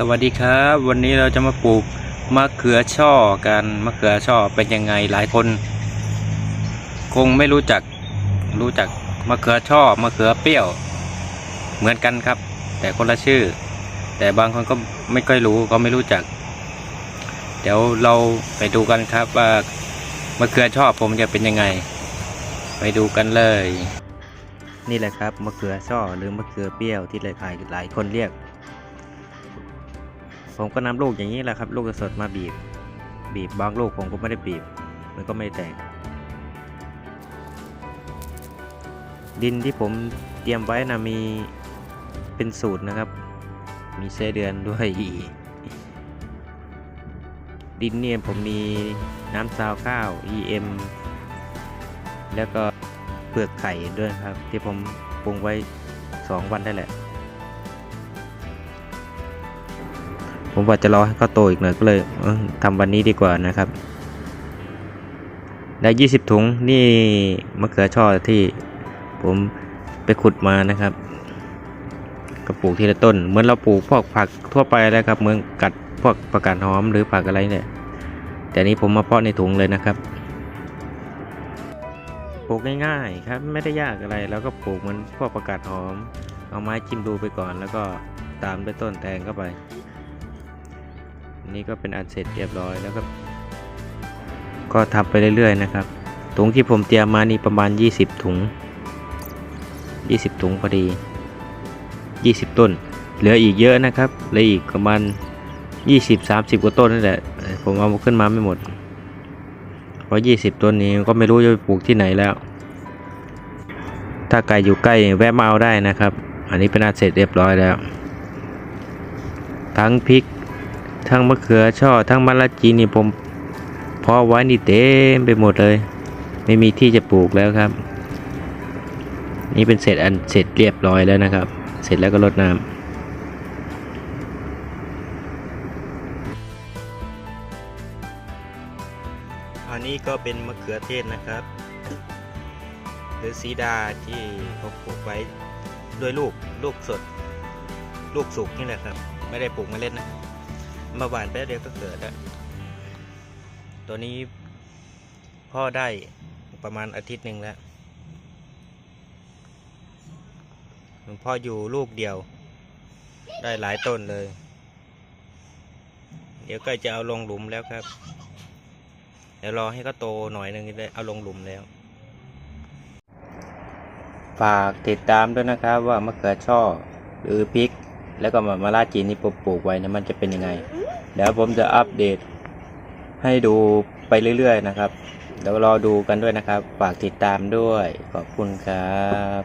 สวัสดีครับ วันนี้เราจะมาปลูกมะเขือช่อกันมะเขือช่อเป็นยังไงหลายคน คงไม่รู้จักรู้จักมะเขือช่อมะเขือเปรี้ยว เหมือนกันครับ แต่คนละชื่อ แต่บางคนก็ไม่ค่อยรู้ก็ไม่รู้จัก เดี๋ยวเราไปดูกันครับว่ามะเขือช่อผมจะเป็นยังไง ไปดูกันเลย นี่แหละครับมะเขือช่อหรือมะเขือเปรี้ยวที่หลายหลายคนเรียก ผมก็นำลูกอย่างนี้แหละครับ ลูกสดมาบีบ บีบบางลูกผมก็ไม่ได้บีบ มันก็ไม่แตก ดินที่ผมเตรียมไว้นะมีเป็นสูตรนะครับ มีเส้เดือนด้วยดินเนี่ยผมมีน้ำซาวข้าว EM แล้วก็เปลือกไข่ด้วยครับ ที่ผมปรุงไว้ 2 วันได้แหละ ผมว่าจะรอให้เขาโตอีกหน่อยก็เลยทำวันนี้ดีกว่านะครับ ได้ 20 ถุงนี่มะเขือช่อที่ผมไปขุดมานะครับก็ปลูกทีละต้น เหมือนเราปลูกพวกผักทั่วไปแล้วครับ เหมือนกัดพวกผักกาดหอมหรือผักอะไรเนี่ย แต่นี้ผมมาเพาะในถุงเลยนะครับปลูกง่ายๆครับไม่ได้ยากอะไรแล้วก็ปลูกเหมือนพวกผักกาดหอม เอาไม้จิ้มดูไปก่อนแล้วก็ตามด้วยต้นแตงเข้าไป นี่ก็เป็นอันเสร็จเรียบร้อยแล้วก็ก็ทำไปเรื่อยๆนะครับ ถุงที่ผมเตรียมมานี่ประมาณ 20 ถุง 20 ถุงพอดี 20 ต้น เหลืออีกเยอะนะครับเหลืออีกประมาณ 20-30 กว่าต้นนั่นแหละเอ่อผมเอาขึ้นมาไม่หมด เพราะ 20 ต้นนี้ก็ไม่รู้จะไปปลูกที่ไหนแล้ว ถ้าไก่อยู่ใกล้แวะมาเอาได้นะครับ อันนี้เป็นอันเสร็จเรียบร้อยแล้ว ทั้งพริก ทั้งมะเขือช่อทั้งมะละจีนี่ผมเพาะไว้นี่เต็มไปหมดเลย ไม่มีที่จะปลูกแล้วครับ นี่เป็นเสร็จอันเสร็จเรียบร้อยแล้วนะครับ เสร็จแล้วก็รดน้ำอันนี้ก็เป็นมะเขือเทศนะครับ หรือสีดาที่ผมปลูกไว้ด้วยลูกลูกสด ลูกสุกนี่แหละครับ ไม่ได้ปลูกเมล็ดนะ มาหวานแป๊บเดียวก็เกิดแล้วตัวนี้พ่อได้ประมาณอาทิตย์หนึ่งแล้วหลวงพ่ออยู่ลูกเดียว ได้หลายต้นเลย เดี๋ยวก็จะเอาลงหลุมแล้วครับ เดี๋ยวรอให้เขาโตหน่อยหนึ่งได้เอาลงหลุมแล้วฝากติดตามด้วยนะครับว่ามะเขือช่อหรือพริก แล้วก็มะมะระจีนที่ผมปลูกไว้เนะมันจะเป็นยังไง เดี๋ยวผมจะอัปเดตให้ดูไปเรื่อยๆนะครับเดี๋ยวรอดูกันด้วยนะครับ ฝากติดตามด้วย ขอบคุณครับ